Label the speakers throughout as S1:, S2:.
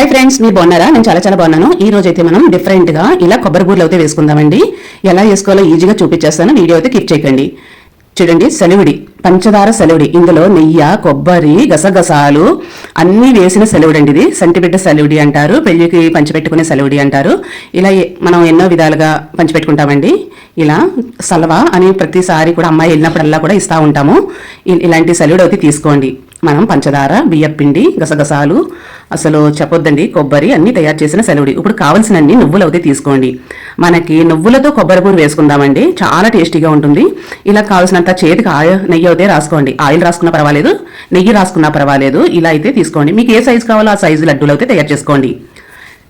S1: Hi friends మీరు బాగున్నారా? నేను చాలా చాలా బాగున్నాను. ఈ రోజు అయితే మనం డిఫరెంట్గా ఇలా కొబ్బరి బూరలు అయితే వేసుకుందామండి. ఎలా వేసుకోవాలో ఈజీగా చూపించేస్తాను. వీడియో అయితే క్లిక్ చేయకండి. చూడండి సెలవుడి. పంచదార సెలవుడి. ఇందులో నెయ్యి కొబ్బరి గసగసాలు అన్నీ వేసిన సెలవుడి అండి ఇది. సంటిబిడ్డ సెలవుడి అంటారు. పెళ్ళికి పంచిపెట్టుకునే సెలవుడి అంటారు. ఇలా మనం ఎన్నో విధాలుగా పంచిపెట్టుకుంటామండి. ఇలా సలవా అని ప్రతిసారి కూడా అమ్మాయి వెళ్ళినప్పుడల్లా కూడా ఇస్తూ ఉంటాము. ఇలాంటి సెలవుడు అయితే తీసుకోండి. మనం పంచదార బియ్యపిండి గసగసాలు అసలు చెప్పొద్దండి కొబ్బరి అన్నీ తయారు చేసిన సెలవుడి. ఇప్పుడు కావలసినన్ని నువ్వులు అయితే తీసుకోండి. మనకి నువ్వులతో కొబ్బరి కూర వేసుకుందామండి. చాలా టేస్టీగా ఉంటుంది. ఇలా కావాల్సినంత చేతికి ఆయిల్ నెయ్యి అయితే రాసుకోండి. ఆయిల్ రాసుకున్నా పర్వాలేదు నెయ్యి రాసుకున్నా పర్వాలేదు. ఇలా అయితే తీసుకోండి. మీకు ఏ సైజు కావాలో ఆ సైజు లడ్డూలు అయితే తయారు చేసుకోండి.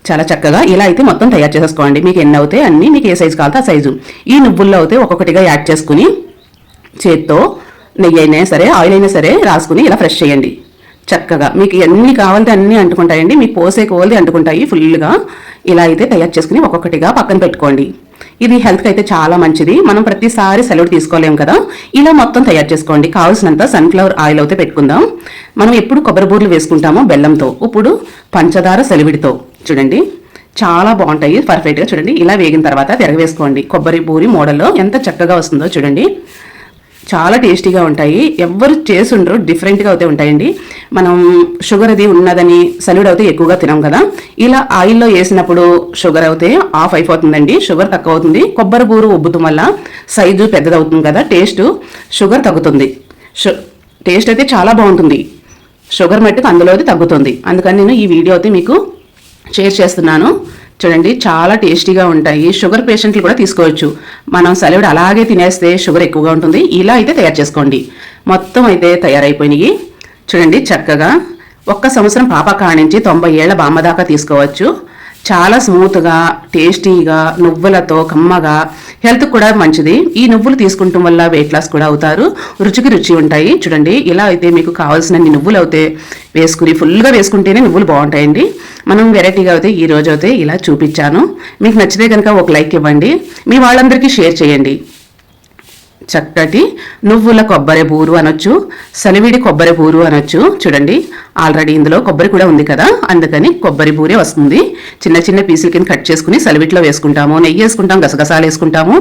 S1: చాలా చక్కగా ఇలా అయితే మొత్తం తయారు చేసేసుకోండి. మీకు ఎన్ని అవుతాయి అన్నీ మీకు ఏ సైజు కావాలో ఆ సైజు. ఈ నువ్వుల్లో అయితే ఒక్కొక్కటిగా యాడ్ చేసుకుని చేత్తో నెయ్యి అయినా సరే ఆయిల్ అయినా సరే రాసుకుని ఇలా ఫ్రెష్ చేయండి. చక్కగా మీకు ఎన్ని కావాలంటే అన్నీ అంటుకుంటాయండి. మీకు పోసే కోల్ది అంటుకుంటాయి ఫుల్గా ఇలా అయితే తయారు చేసుకుని ఒక్కొక్కటిగా పక్కన పెట్టుకోండి. ఇది హెల్త్కి అయితే చాలా మంచిది. మనం ప్రతిసారి సెలవు తీసుకోలేము కదా. ఇలా మొత్తం తయారు చేసుకోండి. కావాల్సినంత సన్ఫ్లవర్ ఆయిల్ అయితే పెట్టుకుందాం. మనం ఎప్పుడు కొబ్బరి బూర్లు వేసుకుంటామో బెల్లంతో. ఇప్పుడు పంచదార సెలవిడితో. చూడండి. చాలా బాగుంటాయి. పర్ఫెక్ట్గా చూడండి. ఇలా వేగిన తర్వాత తిరగవేసుకోండి కొబ్బరి బూరి మోడల్లో ఎంత చక్కగా వస్తుందో చూడండి. చాలా టేస్టీగా ఉంటాయి. ఎవ్వరు చేసుండ్రు డిఫరెంట్గా అయితే ఉంటాయండి. మనం షుగర్ అది ఉన్నదని సల్యూడ్ అయితే ఎక్కువగా తినాం కదా. ఇలా ఆయిల్లో వేసినప్పుడు షుగర్ అయితే ఆఫ్ అయిపోతుందండి. షుగర్ తక్కువ అవుతుంది కొబ్బరి బూరు ఉబ్బుతం వల్ల సైజు పెద్దదవుతుంది కదా టేస్ట్ షుగర్ తగ్గుతుంది. షు టేస్ట్ అయితే చాలా బాగుంటుంది. షుగర్ మట్టుకు అందులో అయితే తగ్గుతుంది. అందుకని నేను ఈ వీడియో అయితే మీకు షేర్ చేస్తున్నాను. చూడండి చాలా టేస్టీగా ఉంటాయి. షుగర్ పేషెంట్లు కూడా తీసుకోవచ్చు. మనం సెలవుడు అలాగే తినేస్తే షుగర్ ఎక్కువగా ఉంటుంది. ఇలా అయితే తయారు చేసుకోండి. మొత్తం అయితే తయారైపోయినాయి. చూడండి చక్కగా ఒక్క సంవత్సరం పాప కానించి తొంభై ఏళ్ళ బామ్మ దాకా తీసుకోవచ్చు. చాలా స్మూత్గా టేస్టీగా నువ్వులతో కమ్మగా హెల్త్ కూడా మంచిది. ఈ నువ్వులు తీసుకుంటాం వల్ల వెయిట్ లాస్ కూడా అవుతారు. రుచికి రుచి ఉంటాయి. చూడండి ఇలా అయితే మీకు కావాల్సినన్ని నువ్వులు అయితే వేసుకుని ఫుల్గా వేసుకుంటేనే నువ్వులు బాగుంటాయండి. మనం వెరైటీగా అయితే ఈ రోజు అయితే ఇలా చూపించాను. మీకు నచ్చితే కనుక ఒక లైక్ ఇవ్వండి. మీ వాళ్ళందరికీ షేర్ చేయండి. చక్కటి నువ్వుల కొబ్బరి బూరు అనొచ్చు సలివిడి కొబ్బరి బూరు అనొచ్చు. చూడండి ఆల్రెడీ ఇందులో కొబ్బరి కూడా ఉంది కదా అందుకని కొబ్బరి బూరే వస్తుంది. చిన్న చిన్న పీసుల కింద కట్ చేసుకుని సలివిట్లో వేసుకుంటాము. నెయ్యి వేసుకుంటాం గసగసాలు వేసుకుంటాము.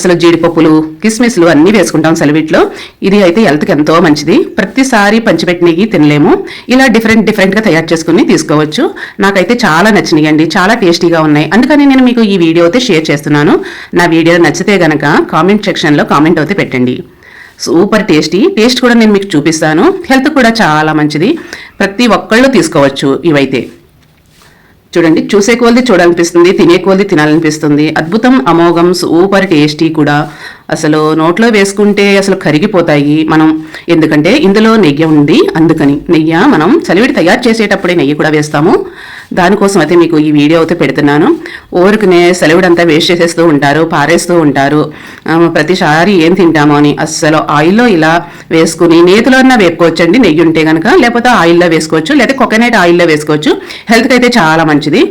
S1: అసలు జీడిపప్పులు కిస్మిస్లు అన్నీ వేసుకుంటాం సలివిట్లో. ఇది అయితే హెల్త్కి ఎంతో మంచిది. ప్రతిసారి పంచిపెట్టి నెయ్యి తినలేము. ఇలా డిఫరెంట్ డిఫరెంట్గా తయారు చేసుకుని తీసుకోవచ్చు. నాకైతే చాలా నచ్చినాయండి. అండి చాలా టేస్టీగా ఉన్నాయి. అందుకని నేను మీకు ఈ వీడియో అయితే షేర్ చేస్తున్నాను. నా వీడియో నచ్చితే గనక కామెంట్ సెక్షన్లో కామెంట్ అయితే పెట్టండి సూపర్ టేస్టీ. టేస్ట్ కూడా నేను మీకు చూపిస్తాను. హెల్త్ కూడా చాలా మంచిది. ప్రతి ఒక్కళ్ళు తీసుకోవచ్చు ఇవైతే. చూడండి చూసే కొలది చూడాలనిపిస్తుంది తినే కొలది తినాలనిపిస్తుంది. అద్భుతం అమోఘం సూపర్ టేస్టీ కూడా. అసలు నోట్లో వేసుకుంటే అసలు కరిగిపోతాయి మనం. ఎందుకంటే ఇందులో నెయ్యి ఉంది. అందుకని నెయ్యి మనం చలివిడి తయారు చేసేటప్పుడే నెయ్యి కూడా వేస్తాము. దానికోసం అయితే మీకు ఈ వీడియో అయితే పెడుతున్నాను. ఊరికనే సెలవుడంతా వేస్ట్ చేసేస్తూ ఉంటారు పారేస్తూ ఉంటారు. ప్రతిసారి ఏం తింటామో అని అస్సలు ఆయిల్లో ఇలా వేసుకుని నేతిలో అన్నా వేపుకోవచ్చండి. నెయ్యి ఉంటే కనుక లేకపోతే ఆయిల్లో వేసుకోవచ్చు లేకపోతే కోకోనట్ ఆయిల్లో వేసుకోవచ్చు. హెల్త్కి అయితే చాలా మంచిది.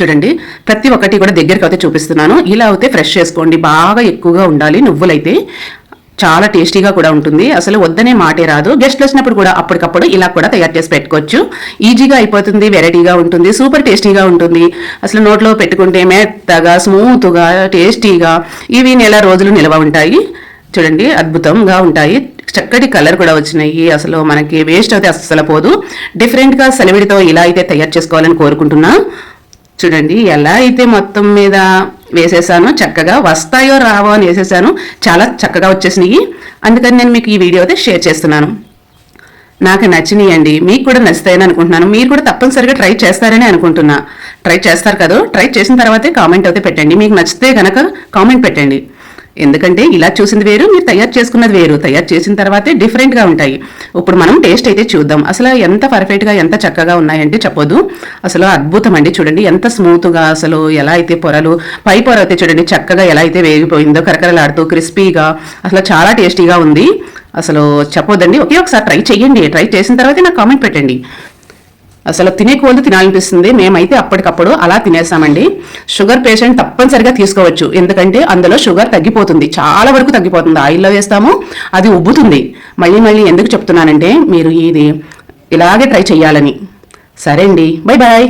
S1: చూడండి ప్రతి ఒక్కటి కూడా దగ్గరికి అయితే చూపిస్తున్నాను. ఇలా అయితే ఫ్రెష్ చేసుకోండి. బాగా ఎక్కువగా ఉండాలి నువ్వులైతే. చాలా టేస్టీగా కూడా ఉంటుంది. అసలు వద్దనే మాటే రాదు. గెస్ట్లు వచ్చినప్పుడు కూడా అప్పటికప్పుడు ఇలా కూడా తయారు చేసి పెట్టుకోవచ్చు. ఈజీగా అయిపోతుంది వెరైటీగా ఉంటుంది సూపర్ టేస్టీగా ఉంటుంది. అసలు నోట్లో పెట్టుకుంటే మెత్తగా స్మూత్గా టేస్టీగా ఇవి నెల రోజులు నిల్వ ఉంటాయి. చూడండి అద్భుతంగా ఉంటాయి. చక్కటి కలర్ కూడా వచ్చినాయి. అసలు మనకి వేస్ట్ అయితే అస్సలు పోదు. డిఫరెంట్గా సెలవిడితో ఇలా అయితే తయారు చేసుకోవాలని కోరుకుంటున్నా. చూడండి ఎలా అయితే మొత్తం మీద వేసేసాను చక్కగా వస్తాయో రావో అని వేసేసాను. చాలా చక్కగా వచ్చేసినాయి. అందుకని నేను మీకు ఈ వీడియో అయితే షేర్ చేస్తున్నాను. నాకు నచ్చినాయండి. మీకు కూడా నచ్చుతాయని అనుకుంటున్నాను. మీరు కూడా తప్పనిసరిగా ట్రై చేస్తారని అనుకుంటున్నా. ట్రై చేస్తారు కదా? ట్రై చేసిన తర్వాతే కామెంట్ అయితే పెట్టండి. మీకు నచ్చితే కనుక కామెంట్ పెట్టండి. ఎందుకంటే ఇలా చూసింది వేరు మీరు తయారు చేసుకున్నది వేరు. తయారు చేసిన తర్వాతే డిఫరెంట్గా ఉంటాయి. ఇప్పుడు మనం టేస్ట్ అయితే చూద్దాం. అసలు ఎంత పర్ఫెక్ట్గా ఎంత చక్కగా ఉన్నాయంటే చెప్పొద్దు. అసలు అద్భుతం అండి చూడండి. ఎంత స్మూత్గా అసలు ఎలా అయితే పొరలు పై పొర అయితే చూడండి చక్కగా ఎలా అయితే వేగిపోయిందో కరకరలాడుతూ క్రిస్పీగా అసలు చాలా టేస్టీగా ఉంది. అసలు చెప్పొద్దండి. ఒకే ఒకసారి ట్రై చేయండి ట్రై చేసిన తర్వాతే నాకు కామెంట్ పెట్టండి. అసలు తినే కోళ్ళు తినాలనిపిస్తుంది. మేమైతే అప్పటికప్పుడు అలా తినేసామండి. షుగర్ పేషెంట్ తప్పనిసరిగా తీసుకోవచ్చు. ఎందుకంటే అందులో షుగర్ తగ్గిపోతుంది. చాలా వరకు తగ్గిపోతుంది. ఆయిల్లో వేస్తాము అది ఉబ్బుతుంది. మళ్ళీ మళ్ళీ ఎందుకు చెప్తున్నానంటే మీరు ఇది ఇలాగే ట్రై చేయాలని సరే అండి. Bye bye